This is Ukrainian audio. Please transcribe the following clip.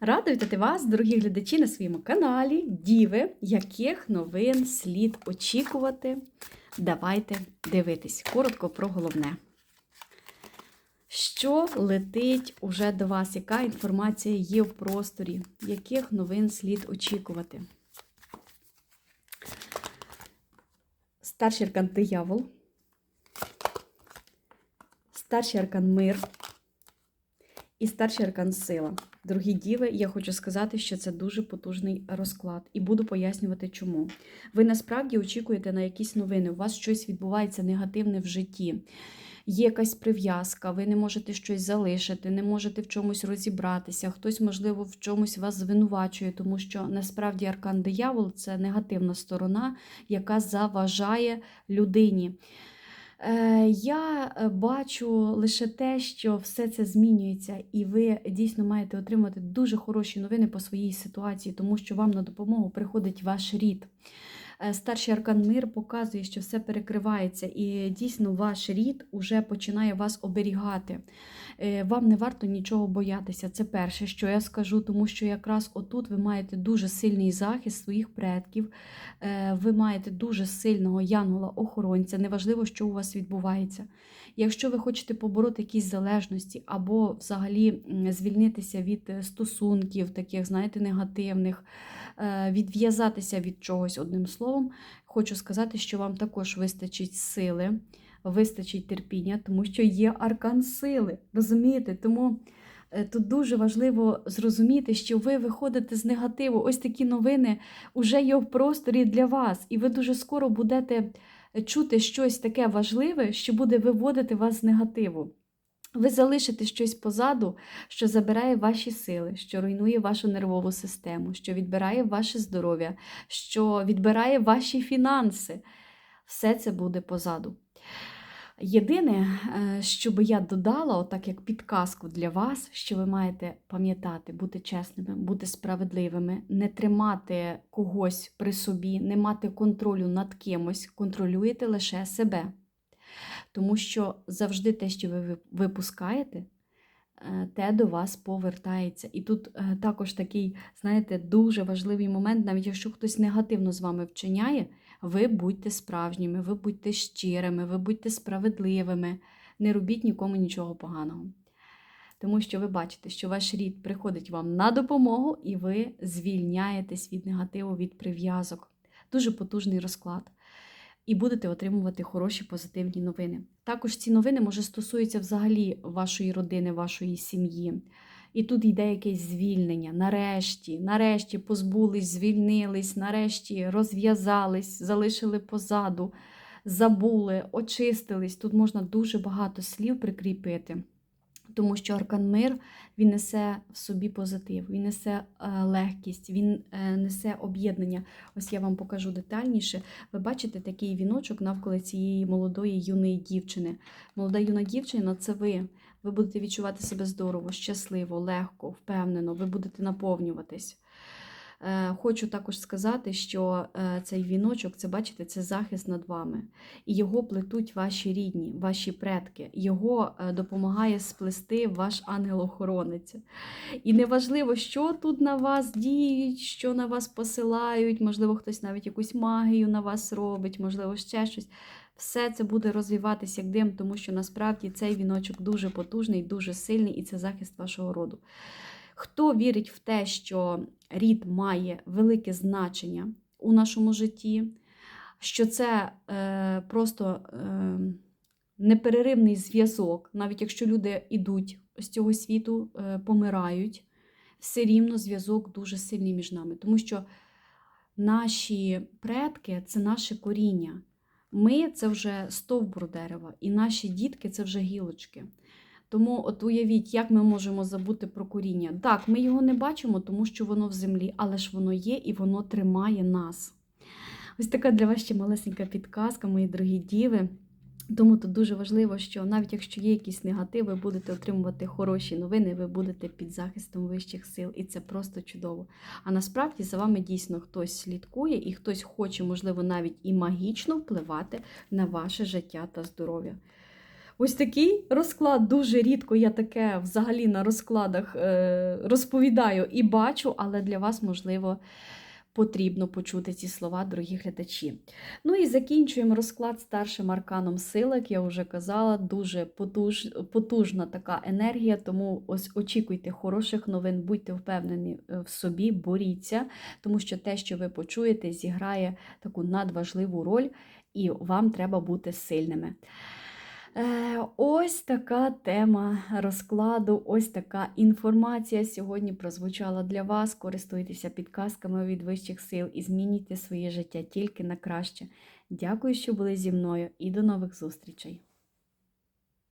Рада вітати вас, дорогі глядачі, на своєму каналі Діви, яких новин слід очікувати. Давайте дивитись коротко про головне. Що летить уже до вас? Яка інформація є в просторі? Яких новин слід очікувати? Старший аркан диявол. Старший аркан мир і старший аркан сила. Дорогі діви, я хочу сказати, що це дуже потужний розклад, і буду пояснювати, чому. Ви насправді очікуєте на якісь новини, у вас щось відбувається негативне в житті. Є якась прив'язка, ви не можете щось залишити, не можете в чомусь розібратися, хтось, можливо, в чомусь вас звинувачує, тому що насправді аркан диявол це негативна сторона, яка заважає людині. Е, Я е, бачу лише те, що все це змінюється, і ви дійсно маєте отримати дуже хороші новини по своїй ситуації, тому що вам на допомогу приходить ваш рід. Е, Старший аркан мир показує, що все перекривається, і дійсно ваш рід уже починає вас оберігати. Е, Вам не варто нічого боятися. Це перше, що я скажу, тому що якраз отут ви маєте дуже сильний захист своїх предків, Е, ви маєте дуже сильного янгола-охоронця, неважливо, що у вас відбувається. Якщо ви хочете побороти якісь залежності або взагалі звільнитися від стосунків, таких, знаєте, негативних, відв'язатися від чогось одним словом, хочу сказати, що вам також вистачить сили, вистачить терпіння, тому що є аркан сили. Розумієте? Тому. е, Тут дуже важливо зрозуміти, що ви виходите з негативу. Ось такі новини вже є в просторі для вас, і ви дуже скоро будете чути щось таке важливе, що буде виводити вас з негативу. Ви залишите щось позаду, що забирає ваші сили, що руйнує вашу нервову систему, що відбирає ваше здоров'я, що відбирає ваші фінанси. Все це буде позаду. Єдине, е, що би я додала, отак як підказку для вас, що ви маєте пам'ятати, бути чесними, бути справедливими, не тримати когось при собі, не мати контролю над кимось, контролюєте лише себе. Тому що завжди те, що ви ви- випускаєте, е, те до вас повертається. І тут е, також такий, знаєте, дуже важливий момент, навіть якщо хтось негативно з вами вчиняє, ви будьте справжніми, ви будьте щирими, ви будьте справедливими, не робіть нікому нічого поганого. Тому що ви бачите, що ваш рід приходить вам на допомогу, і ви звільняєтесь від негативу, від прив'язок. Дуже потужний розклад. І будете отримувати хороші позитивні новини. Також ці новини, може, стосуються взагалі вашої родини, вашої сім'ї. І тут йде якесь звільнення. Нарешті, нарешті позбулись, звільнились, нарешті розв'язались, залишили позаду, забули, очистились. Тут можна дуже багато слів прикріпити. Тому що аркан мир він несе в собі позитив, він несе е, легкість, він е, несе об'єднання. Ось я вам покажу детальніше. Ви бачите такий віночок навколо цієї молодої юної дівчини. Молода юна дівчина це ви. Ви будете відчувати себе здорово, щасливо, легко, впевнено, ви будете наповнюватись. Е, Хочу також сказати, що е, цей віночок, це бачите, це захист над вами. І його плетуть ваші рідні, ваші предки. Його е, допомагає сплести ваш ангел-охоронець. І неважливо, що тут на вас діють, що на вас посилають, можливо, хтось навіть якусь магію на вас робить, можливо, ще щось. Все це буде розвиватися як дим, тому що насправді цей віночок дуже потужний, дуже сильний, і це захист вашого роду. Хто вірить в те, що рід має велике значення у нашому житті, що це е, просто е, непереривний зв'язок, навіть якщо люди йдуть з цього світу, е, помирають, все рівно зв'язок дуже сильний між нами, тому що наші предки це наше коріння. Ми це вже стовбур дерева, і наші дітки це вже гілочки. Тому от уявіть, як ми можемо забути про коріння. Так, ми його не бачимо, тому що воно в землі, але ж воно є і воно тримає нас. Ось така для вас ще малесенька підказка, мої дорогі діви. Тому тут дуже важливо, що навіть якщо є якісь негативи, будете отримувати хороші новини, ви будете під захистом вищих сил, і це просто чудово. А насправді за вами дійсно хтось слідкує і хтось хоче, можливо, навіть і магічно впливати на ваше життя та здоров'я. Ось такий розклад. Дуже рідко я таке взагалі на розкладах е, розповідаю і бачу, але для вас, можливо, потрібно почути ці слова, дорогі глядачі. Ну і закінчуємо розклад старшим арканом сила, як я вже казала, дуже потуж, потужна така енергія, тому ось очікуйте хороших новин, будьте впевнені е, в собі, боріться, тому що те, що ви почуєте, зіграє таку надважливу роль, і вам треба бути сильними. Е, Ось така тема розкладу, ось така інформація сьогодні прозвучала для вас. Користуйтеся підказками від вищих сил і змінюйте своє життя тільки на краще. Дякую, що були зі мною, і до нових зустрічей!